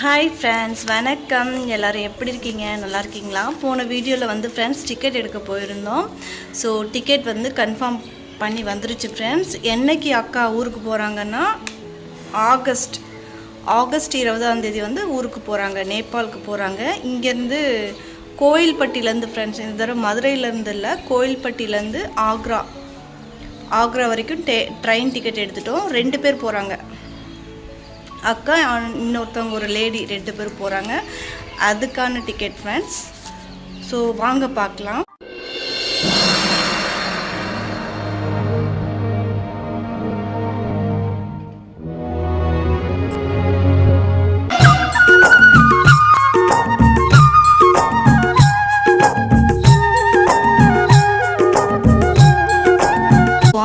Hi friends வணக்கம். எல்லோரும் எப்படி இருக்கீங்க? நல்லா இருக்கீங்களா? போன வீடியோவில் வந்து ஃப்ரெண்ட்ஸ் டிக்கெட் எடுக்க போயிருந்தோம். ஸோ டிக்கெட் வந்து கன்ஃபார்ம் பண்ணி வந்துருச்சு ஃப்ரெண்ட்ஸ் என்னைக்கு அக்கா ஊருக்கு போகிறாங்கன்னா ஆகஸ்ட் ஆகஸ்ட் இருபதாம் தேதி வந்து ஊருக்கு போகிறாங்க நேபாளுக்கு போகிறாங்க இங்கேருந்து கோயில்பட்டியிலேருந்து ஃப்ரெண்ட்ஸ் இந்த தடவை மதுரையிலேருந்து இல்லை கோயில்பட்டியிலேருந்து ஆக்ரா. ஆக்ரா வரைக்கும் டே ட்ரெயின் டிக்கெட் எடுத்துட்டோம். ரெண்டு பேர் போகிறாங்க அக்கா இன்னொருத்தவங்க ஒரு லேடி ரெண்டு பேர் போகிறாங்க அதுக்கான டிக்கெட் ஃப்ரெண்ட்ஸ் ஸோ வாங்க பார்க்கலாம்.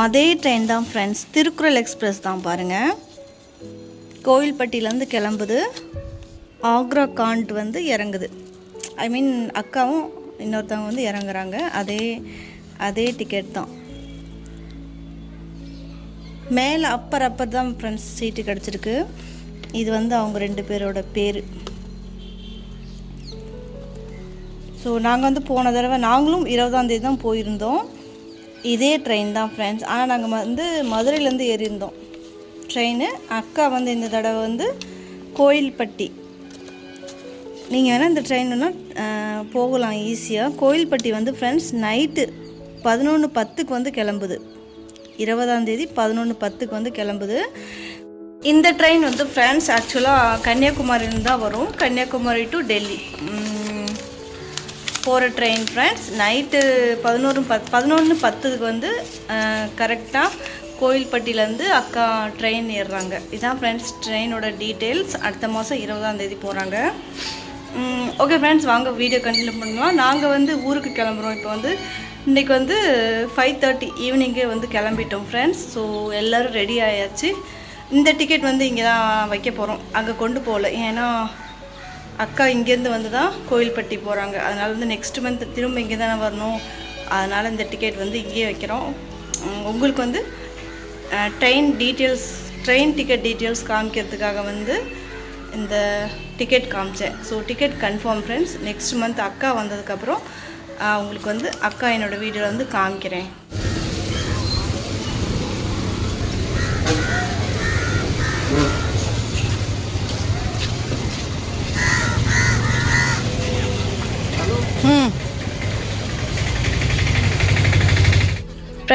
அதே ட்ரெயின் தான் ஃப்ரெண்ட்ஸ் திருக்குறள் எக்ஸ்பிரஸ் தான் பாருங்கள் கோவில்பட்டியிலேருந்து கிளம்புது. ஆக்ரா காண்ட் வந்து இறங்குது. ஐ மீன் அக்காவும் இன்னொருத்தவங்க வந்து இறங்குறாங்க. அதே அதே டிக்கெட் தான். மேலே அப்பர் அப்பர் தான் ஃப்ரெண்ட்ஸ் சீட்டு கிடச்சிருக்கு. இது வந்து அவங்க ரெண்டு பேரோட பேர். ஸோ நாங்கள் வந்து போன தடவை நாங்களும் இருபதாந்தேதி தான் போயிருந்தோம். இதே ட்ரெயின் தான் ஃப்ரெண்ட்ஸ் ஆனால் நாங்கள் வந்து மதுரையிலேருந்து ஏறியிருந்தோம். ட்ரெயின் அக்கா வந்து இந்த தடவை வந்து கோயில்பட்டி. நீங்கள் வேணால் இந்த ட்ரெயின் வேணால் போகலாம் ஈஸியாக கோயில்பட்டி வந்து ஃப்ரெண்ட்ஸ் நைட்டு பதினொன்று பத்துக்கு வந்து கிளம்புது. இருபதாம் தேதி பதினொன்று பத்துக்கு வந்து கிளம்புது. இந்த ட்ரெயின் வந்து ஃப்ரெண்ட்ஸ் ஆக்சுவலாக கன்னியாகுமரியிலேருந்து தான் வரும். கன்னியாகுமரி டு டெல்லி. போகிற ட்ரெயின் ஃப்ரெண்ட்ஸ் நைட்டு பதினோரு பத் பதினொன்று பத்துக்கு வந்து கரெக்டாக கோயில்பட்டியிலேருந்து அக்கா ட்ரெயின் ஏறுறாங்க. இதான் ஃப்ரெண்ட்ஸ் ட்ரெயினோட டீட்டெயில்ஸ் அடுத்த மாதம் இருபதாம் தேதி போகிறாங்க ஓகே ஃப்ரெண்ட்ஸ் வாங்க வீடியோ கண்டினியூ பண்ணலாம். நாங்கள் வந்து ஊருக்கு கிளம்புறோம். இப்போ வந்து இன்றைக்கி வந்து ஃபைவ் தேர்ட்டி ஈவினிங்கே வந்து கிளம்பிட்டோம் ஃப்ரெண்ட்ஸ் ஸோ எல்லோரும் ரெடி ஆயாச்சு. இந்த டிக்கெட் வந்து இங்கே தான் வைக்க போகிறோம் அங்கே கொண்டு போகல. ஏன்னா அக்கா இங்கேருந்து வந்து தான் கோயில்பட்டி போகிறாங்க அதனால் வந்து நெக்ஸ்ட் மந்த் திரும்ப இங்கே தானே வரணும். அதனால் இந்த டிக்கெட் வந்து இங்கேயே வைக்கிறோம். உங்களுக்கு வந்து train details train ticket details காமிக்கிறதுக்காக வந்து இந்த டிக்கெட் காமிச்சேன். So ticket confirm friends next month அக்கா வந்ததுக்கப்புறம் உங்களுக்கு வந்து அக்கா என்னோடய வீடியோவில் வந்து காமிக்கிறேன்.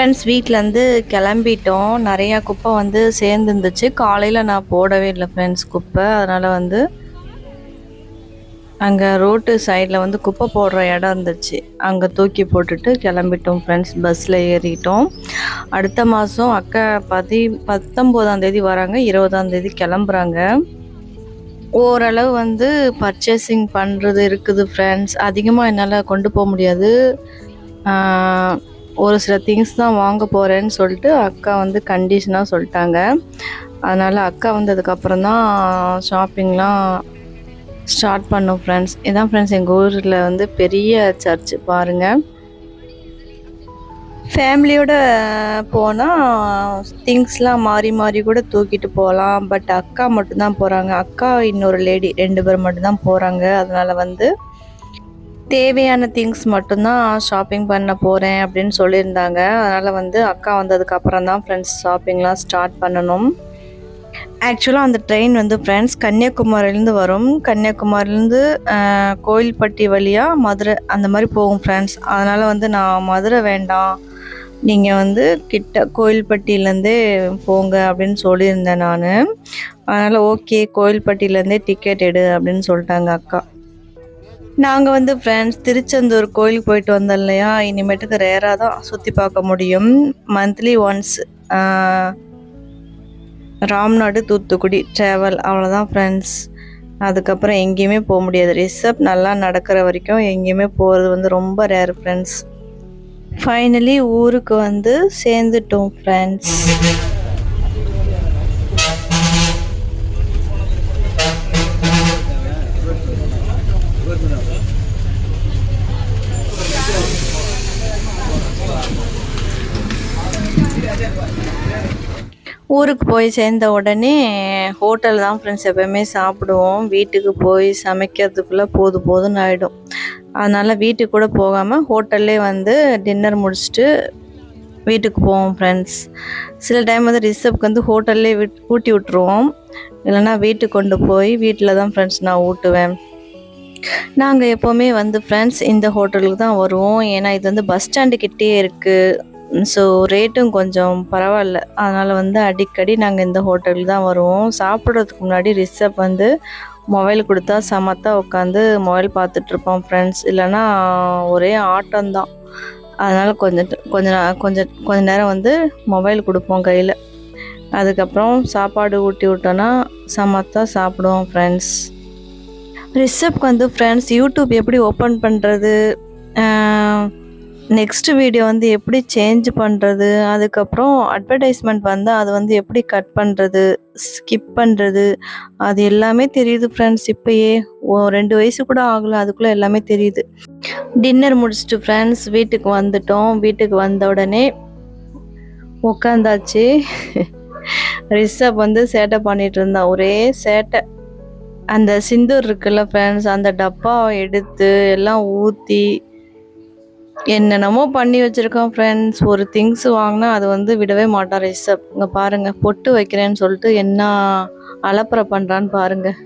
ஃப்ரெண்ட்ஸ் வீட்டிலேருந்து கிளம்பிட்டோம். நிறையா குப்பை வந்து சேர்ந்துருந்துச்சு. காலையில் நான் போடவே இல்லை ஃப்ரெண்ட்ஸ் குப்பை. அதனால் வந்து அங்கே ரோட்டு சைடில் வந்து குப்பை போடுற இடம் இருந்துச்சு. அங்கே தூக்கி போட்டுட்டு கிளம்பிட்டோம் ஃப்ரெண்ட்ஸ் பஸ்ஸில் ஏறிட்டோம். அடுத்த மாதம் அக்கா பதி பத்தொம்போதாந்தேதி வராங்க. இருபதாந்தேதி கிளம்புறாங்க. ஓரளவு வந்து பர்ச்சேசிங் பண்ணுறது இருக்குது ஃப்ரெண்ட்ஸ் அதிகமாக என்னால் கொண்டு போக முடியாது. ஒரு சில திங்ஸ் தான் வாங்க போகிறேன்னு சொல்லிட்டு அக்கா வந்து கண்டிஷனாக சொல்லிட்டாங்க. அதனால் அக்கா வந்ததுக்கப்புறம் தான் ஷாப்பிங்லாம் ஸ்டார்ட் பண்ணோம் ஃப்ரெண்ட்ஸ் இதான் ஃப்ரெண்ட்ஸ் எங்கள் ஊரில் வந்து பெரிய சர்ச் பாருங்கள் ஃபேமிலியோட போனால் திங்ஸ்லாம் மாறி மாறி கூட தூக்கிட்டு போகலாம் பட் அக்கா மட்டும்தான் போகிறாங்க அக்கா இன்னொரு லேடி ரெண்டு பேர் மட்டும்தான் போகிறாங்க அதனால் வந்து தேவையான திங்ஸ் மட்டும்தான் ஷாப்பிங் பண்ண போகிறேன் அப்படின்னு சொல்லியிருந்தாங்க. அதனால் வந்து அக்கா வந்ததுக்கப்புறம் தான் ஃப்ரெண்ட்ஸ் ஷாப்பிங்லாம் ஸ்டார்ட் பண்ணணும். ஆக்சுவலாக அந்த ட்ரெயின் வந்து ஃப்ரெண்ட்ஸ் கன்னியாகுமரியிலேருந்து வரும். கன்னியாகுமரிலேருந்து கோயில்பட்டி வழியாக மதுரை அந்த மாதிரி போகும் ஃப்ரெண்ட்ஸ் அதனால் வந்து நான் மதுரை வேண்டாம். நீங்கள் வந்து கிட்ட கோயில்பட்டியிலேருந்தே போங்க அப்படின்னு சொல்லியிருந்தேன் நான். அதனால் ஓகே கோயில்பட்டியிலேருந்தே டிக்கெட் எடு அப்படின்னு சொல்லிட்டாங்க அக்கா. நாங்கள் வந்து ஃப்ரெண்ட்ஸ் திருச்செந்தூர் கோயிலுக்கு போயிட்டு வந்தோம் இல்லையா? இனிமேட்டுக்கு ரேராக தான் சுற்றி பார்க்க முடியும். Monthly once Ramnad Thoothukudi travel அவ்வளோதான் ஃப்ரெண்ட்ஸ் அதுக்கப்புறம் எங்கேயுமே போக முடியாது. ரிசப் நல்லா நடக்கிற வரைக்கும் எங்கேயுமே போகிறது வந்து ரொம்ப ரேர் ஃப்ரெண்ட்ஸ் ஃபைனலி ஊருக்கு வந்து சேர்ந்துட்டோம் ஃப்ரெண்ட்ஸ் ஊருக்கு போய் சேர்ந்த உடனே ஹோட்டல் தான் ஃப்ரெண்ட்ஸ் எப்போயுமே சாப்பிடுவோம். வீட்டுக்கு போய் சமைக்கிறதுக்குள்ளே போது போதும்னு ஆகிடும் அதனால் வீட்டுக்கு கூட போகாமல் ஹோட்டல்லே வந்து டின்னர் முடிச்சுட்டு வீட்டுக்கு போவோம் ஃப்ரெண்ட்ஸ் சில டைம் வந்து ரிசப்க்கு வந்து ஹோட்டல்லே விட் ஊட்டி விட்ருவோம் இல்லைன்னா வீட்டுக்கு கொண்டு போய் வீட்டில் தான் ஃப்ரெண்ட்ஸ் நான் ஊட்டுவேன். நாங்கள் எப்போவுமே வந்து ஃப்ரெண்ட்ஸ் இந்த ஹோட்டலுக்கு தான் வருவோம். ஏன்னா இது வந்து பஸ் ஸ்டாண்டு கிட்டே இருக்குது ஸோ ரேட்டும் கொஞ்சம் பரவாயில்ல. அதனால் வந்து அடிக்கடி நாங்கள் இந்த ஹோட்டலுக்கு தான் வருவோம். சாப்பிட்றதுக்கு முன்னாடி ரிசப் வந்து மொபைல் கொடுத்தா சமத்தா உட்காந்து மொபைல் பார்த்துட்ருப்போம் ஃப்ரெண்ட்ஸ் இல்லைன்னா ஒரே ஆட்டம்தான் அதனால் கொஞ்சம் கொஞ்சம் கொஞ்சம் கொஞ்சம் கொஞ்ச நேரம் வந்து மொபைல் கொடுப்போம் கையில். அதுக்கப்புறம் சாப்பாடு ஊட்டி விட்டோன்னா சமத்தா சாப்பிடுவோம் ஃப்ரெண்ட்ஸ் ரிஷப்க்கு வந்து ஃப்ரெண்ட்ஸ் யூடியூப் எப்படி ஓப்பன் பண்ணுறது நெக்ஸ்ட் வீடியோ வந்து எப்படி சேஞ்ச் பண்ணுறது அதுக்கப்புறம் அட்வர்டைஸ்மெண்ட் வந்தால் அது வந்து எப்படி கட் பண்ணுறது ஸ்கிப் பண்ணுறது அது எல்லாமே தெரியுது ஃப்ரெண்ட்ஸ் இப்போயே ஓ ரெண்டு வயசு கூட ஆகல அதுக்குள்ளே எல்லாமே தெரியுது. டின்னர் முடிச்சுட்டு ஃப்ரெண்ட்ஸ் வீட்டுக்கு வந்துட்டோம். வீட்டுக்கு வந்த உடனே உட்காந்தாச்சு ரிஷப் வந்து சேட்டை பண்ணிகிட்டு இருந்தான். ஒரே சேட்டை. அந்த சிந்தூர் இருக்குல்ல ஃப்ரெண்ட்ஸ் அந்த டப்பாவை எடுத்து எல்லாம் ஊற்றி என்னென்னமோ பண்ணி வச்சுருக்கோம் ஃப்ரெண்ட்ஸ் ஒரு திங்ஸ் வாங்கினா அது வந்து விடவே மாட்டான் ரிஷப் இங்கே பாருங்கள் பொட்டு வைக்கிறேன்னு சொல்லிட்டு என்ன அலப்பறை பண்ணுறான்னு பாருங்கள்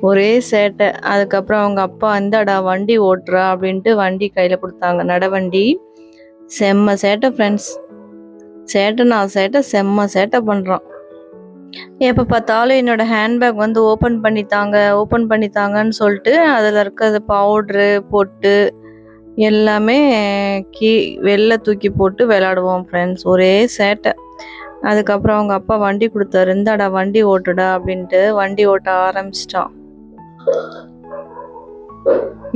ஒரே சேட்டை. அதுக்கப்புறம் அவங்க அப்பா இந்தாடா வண்டி ஓட்டுறா அப்படின்ட்டு வண்டி கையில் கொடுத்தாங்க. நடவண்டி. செம்ம சேட்டை ஃப்ரெண்ட்ஸ் சேட்டை நான் சேட்டை செம்ம சேட்டை பண்ணுறான் எப்போ பார்த்தாலும் என்னோட ஹேண்ட்பேக் வந்து ஓப்பன் பண்ணித்தாங்க ஓப்பன் பண்ணித்தாங்கன்னு சொல்லிட்டு அதில் இருக்கிறது பவுட்ரு பொட்டு எல்லாமே கீ வெளில தூக்கி போட்டு விளாடுவோம் ஃப்ரெண்ட்ஸ் ஒரே சேட்டை. அதுக்கப்புறம் அவங்க அப்பா வண்டி கொடுத்தாரு. இருந்தாடா வண்டி ஓட்டுடா அப்படின்ட்டு வண்டி ஓட்ட ஆரம்பிச்சிட்டான்.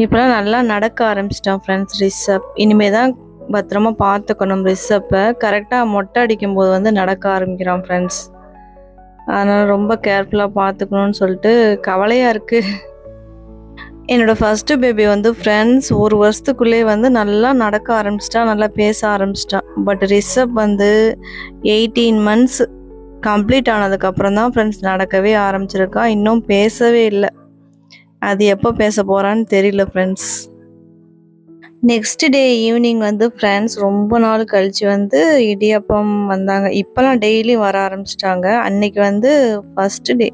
இப்போலாம் நல்லா நடக்க ஆரம்பிச்சிட்டான் ஃப்ரெண்ட்ஸ் ரிஷப். இனிமே தான் பத்திரமா பார்த்துக்கணும் ரிஷப்பை. கரெக்டாக மொட்டை அடிக்கும்போது வந்து நடக்க ஆரம்பிக்கிறான் ஃப்ரெண்ட்ஸ் அதனால் ரொம்ப கேர்ஃபுல்லாக பார்த்துக்கணும்னு சொல்லிட்டு கவலையாக இருக்குது என்னோடய ஃபஸ்ட்டு பேபி வந்து ஃப்ரெண்ட்ஸ் ஒரு வருஷத்துக்குள்ளே வந்து நல்லா நடக்க ஆரம்பிச்சிட்டா நல்லா பேச ஆரம்பிச்சிட்டான் பட் ரிஷப் வந்து எயிட்டீன் மந்த்ஸ் கம்ப்ளீட் ஆனதுக்கப்புறம் தான் ஃப்ரெண்ட்ஸ் நடக்கவே ஆரம்பிச்சிருக்கான் இன்னும் பேசவே இல்லை. அது எப்போ பேச போகிறான்னு தெரியல ஃப்ரெண்ட்ஸ் நெக்ஸ்ட் டே ஈவினிங் வந்து ஃப்ரெண்ட்ஸ் ரொம்ப நாள் கழித்து வந்து இடியப்பம் வந்தாங்க. இப்போலாம் டெய்லி வர ஆரம்பிச்சிட்டாங்க. அன்னைக்கு வந்து ஃபஸ்ட்டு டே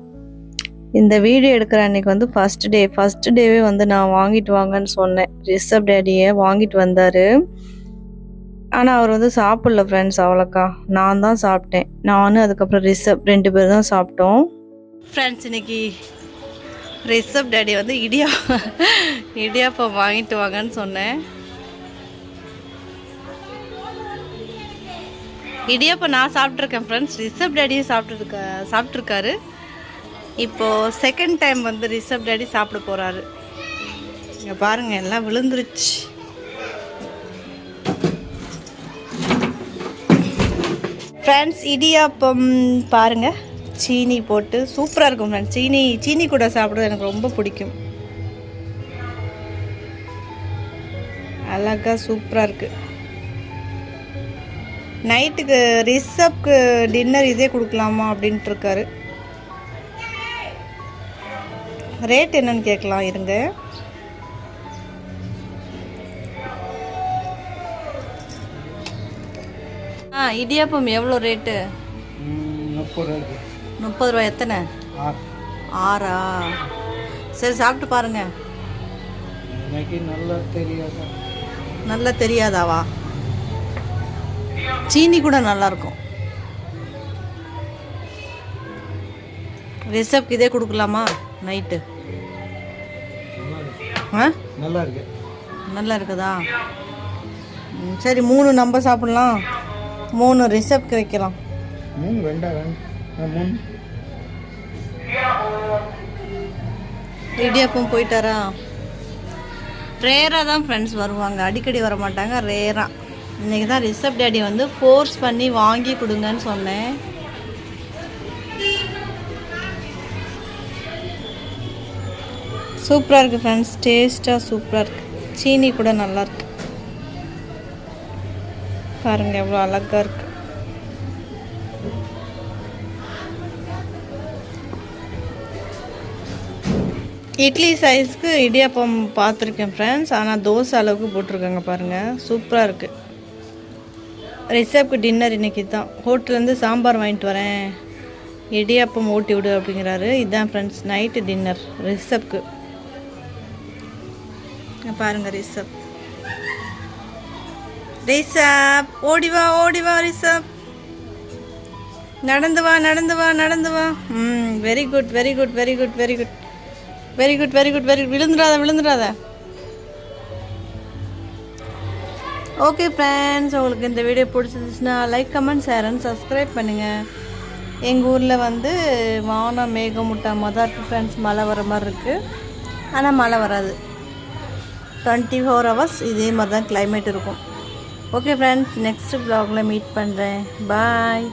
இந்த வீடியோ எடுக்கிற அன்னைக்கு வந்து ஃபர்ஸ்ட் டே ஃபர்ஸ்ட் டேவே வந்து நான் வாங்கிட்டு வாங்கன்னு சொன்னேன். ரிஷப் டேடியை வாங்கிட்டு வந்தார். ஆனால் அவர் வந்து சாப்பிடல ஃப்ரெண்ட்ஸ் அவ்வளோக்கா. நான் தான் சாப்பிட்டேன். நானும் அதுக்கப்புறம் ரிஷப் ரெண்டு பேர் தான் சாப்பிட்டோம். ஃப்ரெண்ட்ஸ் இன்னைக்கு ரிஷப் டேடி வந்து இடியா இடியாப்பம் வாங்கிட்டு வாங்கன்னு சொன்னேன். இடியாப்பம் நான் சாப்பிட்ருக்கேன் ஃப்ரெண்ட்ஸ் ரிஷப் டேடியும் சாப்பிட்ருக்க சாப்பிட்ருக்காரு இப்போது செகண்ட் டைம் வந்து ரிஷப் டேடி சாப்பிட போகிறாரு இங்கே பாருங்கள் எல்லாம் விழுந்துருச்சு. ஃப்ரெண்ட்ஸ் இடியாப்பம் பாருங்கள் சீனி போட்டு சூப்பராக இருக்கும் ஃப்ரெண்ட்ஸ் சீனி சீனி கூட சாப்பிடுறது எனக்கு ரொம்ப பிடிக்கும். அழகா சூப்பராக இருக்குது நைட்டுக்கு ரிஷப்க்கு டின்னர் இதே கொடுக்கலாமா அப்படின்ட்டு இருக்காரு ரேட் என்னன்னு கேட்கலாம் இருங்க. ஆ இடியாப்பம் எவ்வளோ ரேட்டு முப்பது ரூபா எத்தனை? ஆறு. சரி சாப்பிட்டு பாருங்க. நல்லா தெரியாது? நல்லா தெரியாதாவா? சீனி கூட நல்லா இருக்கும் ரிசப்க்கு இதே கொடுக்கலாமா? நைட்டு ஆ? நல்லா இருக்கு நல்லா இருக்குதா சரி மூணு நம்ம சாப்பிட்லாம். மூணு ரிசப்க்கு வைக்கலாம் மூணு வேண்டாம் மூணு. இடியாப்பம் போயிட்டாரா? ரேராக தான் ஃப்ரெண்ட்ஸ் வருவாங்க. அடிக்கடி வர மாட்டாங்க ரேராக இன்றைக்கி தான் ரிஷப் டேடி வந்து ஃபோர்ஸ் பண்ணி வாங்கி கொடுங்கன்னு சொன்னேன். சூப்பராக இருக்குது ஃப்ரெண்ட்ஸ் டேஸ்ட்டாக சூப்பராக இருக்குது சீனி கூட நல்லாயிருக்கு பாருங்கள் எவ்வளோ அழகாக இருக்குது இட்லி சைஸ்க்கு இடியாப்பம் பார்த்துருக்கேன் ஃப்ரெண்ட்ஸ் ஆனால் தோசை அளவுக்கு போட்டிருக்காங்க பாருங்கள் சூப்பராக இருக்குது ரிஷப்க்கு டின்னர் இன்றைக்கி தான் ஹோட்டல்லேருந்து சாம்பார் வாங்கிட்டு வரேன். இடியாப்பம் ஊட்டி விடு அப்படிங்கிறாரு. இதுதான் ஃப்ரெண்ட்ஸ் நைட்டு டின்னர் ரிசப்க்கு பாருங்க ரிஷப். ரிசப் ஓடி வா ஓடி வா ரிசப் நடந்து வா நடந்து வா நடந்து வா. ம் very good very good very good very good very good very good very விழுந்துடாத விழுந்துடாத. ஓகே ஃப்ரெண்ட்ஸ் உங்களுக்கு இந்த வீடியோ பிடிச்சிருந்துச்சுன்னா like comment share and subscribe பண்ணுங்கள் எங்கள் ஊரில் வந்து வானம் மேகமூட்டமாக தான் இருக்குது ஃப்ரெண்ட்ஸ் மழை வர மாதிரி இருக்குது ஆனால் மழை வராது. டுவெண்ட்டி ஃபோர் ஹவர்ஸ் இதே மாதிரி தான் கிளைமேட் இருக்கும். ஓகே ஃப்ரெண்ட்ஸ் நெக்ஸ்ட் ப்ளாகில் மீட் பண்ணுறேன் பாய்